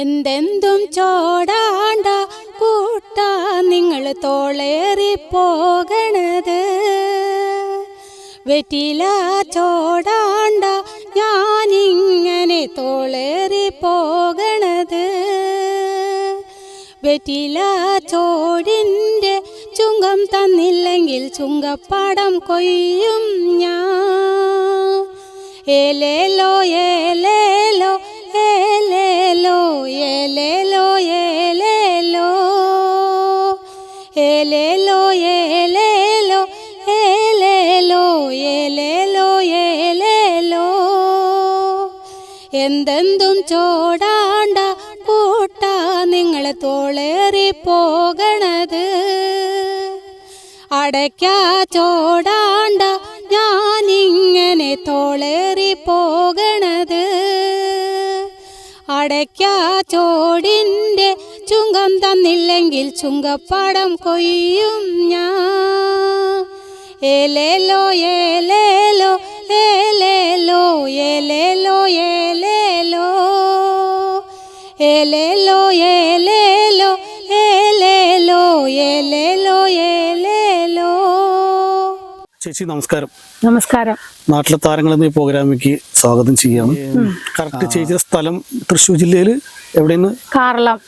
എന്തെന്തും ചോടാണ്ട കൂട്ട നിങ്ങൾ തോളേറി പോകണത്. വെറ്റില ചോടാണ്ട ഞാനിങ്ങനെ തോളേറി പോകണത്. വെറ്റില ചോടിന്റെ ചുങ്കം തന്നില്ലെങ്കിൽ ചുങ്കപ്പടം കൊയ്യും ഞാൻ. ഏലേലോ ഏലേലോ എന്തെന്തും ചോടാണ്ട കൂട്ട നിങ്ങൾ തോളേറി പോകണത്. അടയ്ക്ക ചോടാണ്ട അടയ്ക്ക ചോടിന്റെ ചുങ്കം തന്നില്ലെങ്കിൽ ചുങ്കപ്പടം കൊയ്യും ഞാൻ. ഏലേലോ ഏലേലോ ഏലേലോ ഏലേലോ ഏലേലോ. ഏലേലോ ഏലേലോ ഏലേലോ ഏലേലോ. ചേച്ചി നമസ്കാരം. നമസ്കാരം. നാട്ടിലെ താരങ്ങൾ എന്ന പ്രോഗ്രാമിലേക്ക് സ്വാഗതം ചെയ്യാണ് കറക്റ്റ് ചേച്ചിയുടെ സ്ഥലം തൃശ്ശൂർ ജില്ലയിൽ എവിടെയെന്ന് കാർളം.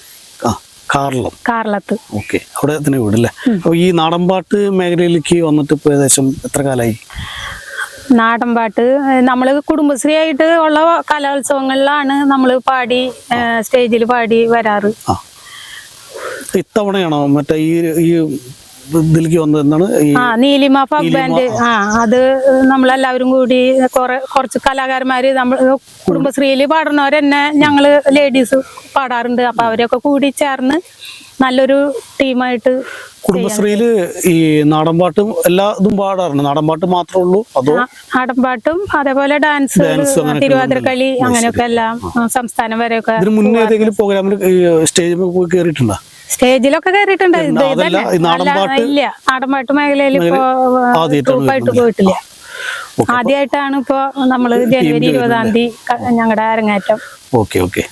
ആ കാർളം. കാർലത്ത് ഓക്കെ അവിടെ തന്നെ വീടല്ലേ അപ്പോൾ ഈ നാടൻപാട്ട് മേഖലയിലേക്ക് വന്നിട്ട് ഇപ്പോൾ ഏകദേശം എത്ര കാലമായി? നാടൻപാട്ട് നമ്മൾ കുടുംബശ്രീ ആയിട്ട് ഉള്ള കലോത്സവങ്ങളിലാണ് നമ്മൾ പാടി സ്റ്റേജിൽ പാടി വരാറ്. ഇത്തവണയാണോ മറ്റേ ഈ ഈ ഇതിലേക്ക് വന്നത് എന്താണ് ഈ ആ നീലിമ ഫോക്ക് ബാൻഡ്. ആ അത് നമ്മളെല്ലാവരും കൂടി കുറെ കുറച്ച് കലാകാരന്മാര് നമ്മൾ കുടുംബശ്രീയിൽ പാടുന്നവരെന്നെ ഞങ്ങൾ ലേഡീസ് പാടാറുണ്ട്. അപ്പൊ അവരൊക്കെ കൂടി ചേർന്ന് നല്ലൊരു ടീമായിട്ട് കുടുംബശ്രീയിൽ ഈ നാടൻപാട്ടും എല്ലാ ഇതും പാടാറുണ്ട്. നാടൻപാട്ട് മാത്രമേ ഉള്ളൂ അതോ നാടൻപാട്ടും അതേപോലെ ഡാൻസ് തിരുവാതിരക്കളി അങ്ങനെയൊക്കെ എല്ലാം സംസ്ഥാനം വരെയൊക്കെ ഇതിന് മുന്നേ ഏതെങ്കിലും പ്രോഗ്രാമിൽ സ്റ്റേജിൽ പോയി കയറിയിട്ടുണ്ടോ സ്റ്റേജിലൊക്കെ കയറിയിട്ടുണ്ട് ഇല്ല. നാടൻപാട്ട് മേഖലയിൽ ഇപ്പോ ഗ്രൂപ്പായിട്ട് പോയിട്ടില്ല. ആദ്യമായിട്ടാണ് ഇപ്പോ നമ്മൾ ജനുവരി ഇരുപതാം തീയതി ഞങ്ങളുടെ അരങ്ങേറ്റം. Okay okay.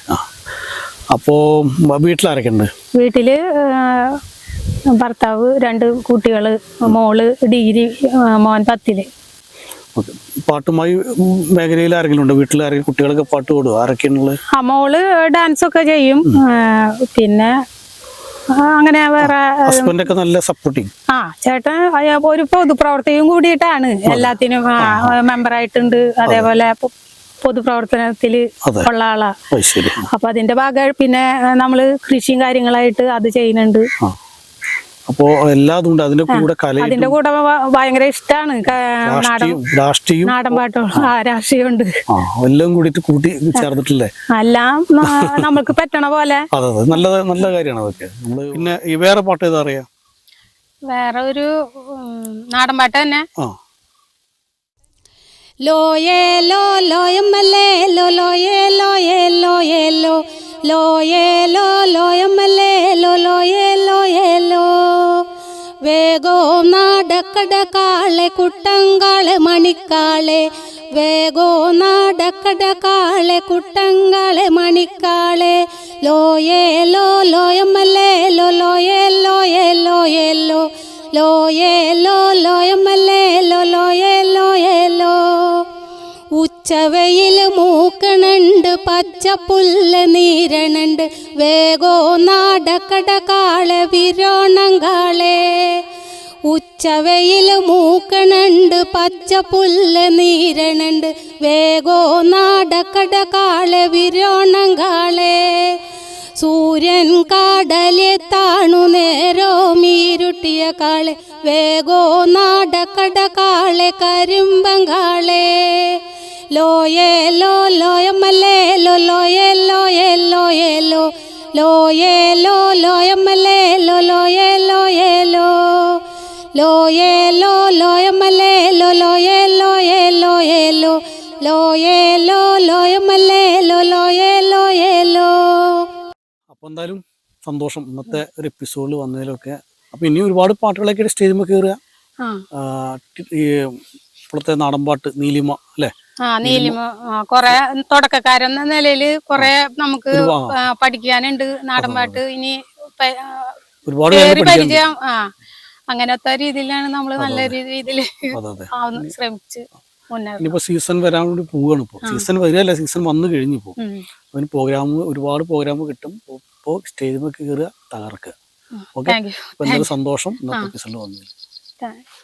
അപ്പോ വീട്ടിലാരൊക്കെ ഉണ്ട്? വീട്ടിൽ ഭർത്താവ് രണ്ട് കുട്ടികൾ മോൾ ഡിഗ്രി മോൻ പത്തിൽ. പാട്ടുമായി മേഖലയിൽ ആരെങ്കിലും ഉണ്ട്? വീട്ടിൽ ആരെങ്കിലും കുട്ടികളൊക്കെ പാട്ട് പാടുമോ ആരൊക്കെയാണുള്ളത് ആ മോൾ ഡാൻസ് ഒക്കെ ചെയ്യും പിന്നെ അങ്ങനെ വേറെ ഹസ്ബൻഡൊക്കെ നല്ല സപ്പോർട്ടിങ് ആ ചേട്ടൻ ഒരു പൊതുപ്രവർത്തകയും കൂടിയിട്ടാണ് എല്ലാത്തിനും മെമ്പറായിട്ടുണ്ട് അതേപോലെ പൊതുപ്രവർത്തനത്തിൽ. ഉള്ള ആളാ. അപ്പൊ അതിന്റെ ഭാഗമായി പിന്നെ നമ്മൾ കൃഷിയും കാര്യങ്ങളായിട്ട് അത് ചെയ്യുന്നുണ്ട്. ആ അപ്പോൾ എല്ലാതും ഉണ്ട് അതിന്റെ കൂടെ കല അതിന്റെ കൂടെ ഭയങ്കര ഇഷ്ടമാണ് നാടൻ രാഷ്ട്രീയം രാഷ്ട്രീയം. നാടൻ പാട്ടും ആ രാഷ്ട്രീയം ഉണ്ട് എല്ലാം കൂടിയിട്ട് കൂട്ടി ചേർന്നിട്ടില്ലേ? എല്ലാം നമ്മൾക്ക് നമുക്ക് പറ്റണ പോലെ. അതെ അതെ. നല്ല നല്ല കാര്യമാണ് അതൊക്കെ. നമ്മൾ പിന്നെ ഈ വേറെ പാട്ട് ഏതാ അറിയാം? വേറെ ഒരു നാടൻപാട്ട് നാടൻ പാട്ട് തന്നെ. ലോയേ ലോ ലോയമ്മല്ലേ ലോ ലോയേ ലോയേ ലോയേ ലോ ലോയേ ലോ ലോയമ്മല്ലേ. വേഗോം നാടക്കട കാളെ കുട്ടങ്കാളെ മണിക്കാളെ. വേഗോ നാടക്കട കാളെ കുട്ടങ്കാളെ മണിക്കാളെ. ലോയേലോ ലോയമ്മലേ ലോ ലോയേ ലോയേ ലോയേ ലോ ലോയേ ലോ ലോയേലോ ഏലോ ഉച്ചവയിൽ മൂക്കണുണ്ട് പച്ചപ്പുല്ല് നീരണുണ്ട്. വേഗോ നാടക്കട കാളെ വിരോണം ഉച്ചവയിൽ മൂക്കണണ്ട് പച്ച പുല്ല് നീരണണ്ട് വേഗോ നാടക്കട കാളെ വിരോണം കാളെ. സൂര്യൻ കടലെ താണു നേരോ മീരുട്ടിയ കാളെ വേഗോ നാടക്കട കാളെ കരുമ്പങ്കാളെ ലോയേ ലോ ലോയമ്മലേ ലോ ലോയേ ലോയേ ലോയേ ലോ. ലോയേ ലോ ലോയമ്മലേ ലോ ലോയേ ലോയേ ലോയേലോ ലോയമല്ലേ ലോ ലോയേലോ ഏലോ ഏലോ ലോയേലോ ലോയമല്ലേ ലോ ലോയേലോ ഏലോ അപ്പോൾ എന്തായാലും സന്തോഷം ഇന്നത്തെ ഒരു എപ്പിസോഡിൽ വന്നതിലൊക്കെ. അപ്പോൾ ഇനി ഒരുപാട് പാട്ടുകളൊക്കെ സ്റ്റേജിൽ കയറുക ഈ ഇപ്പോഴത്തെ നാടൻപാട്ട് നീലിമ അല്ലേ? ആ നീലിമ കുറെ തുടക്കക്കാരെന്ന നിലയിൽ കുറെ നമുക്ക് പഠിക്കാനുണ്ട് നാടൻപാട്ട്. ഇനി ഒരുപാട് പരിചയം ആ. അങ്ങനത്തെ രീതിയിലാണ് നമ്മൾ നല്ല രീതിയിൽ ശ്രമിച്ച് ഇനിയിപ്പോ സീസൺ വരാൻ വേണ്ടി പോവുകയാണ് ഇപ്പോൾ സീസൺ വരികയല്ല സീസൺ വന്നു കഴിഞ്ഞു പോകും അവന് പ്രോഗ്രാം ഒരുപാട് പ്രോഗ്രാം കിട്ടും. ഇപ്പോൾ സ്റ്റേജിൽ കയറുക തകർക്കുക. ഓക്കെ സന്തോഷം. ഇന്നത്തെ എപ്പിസോഡിൽ വന്നു താങ്ക് യു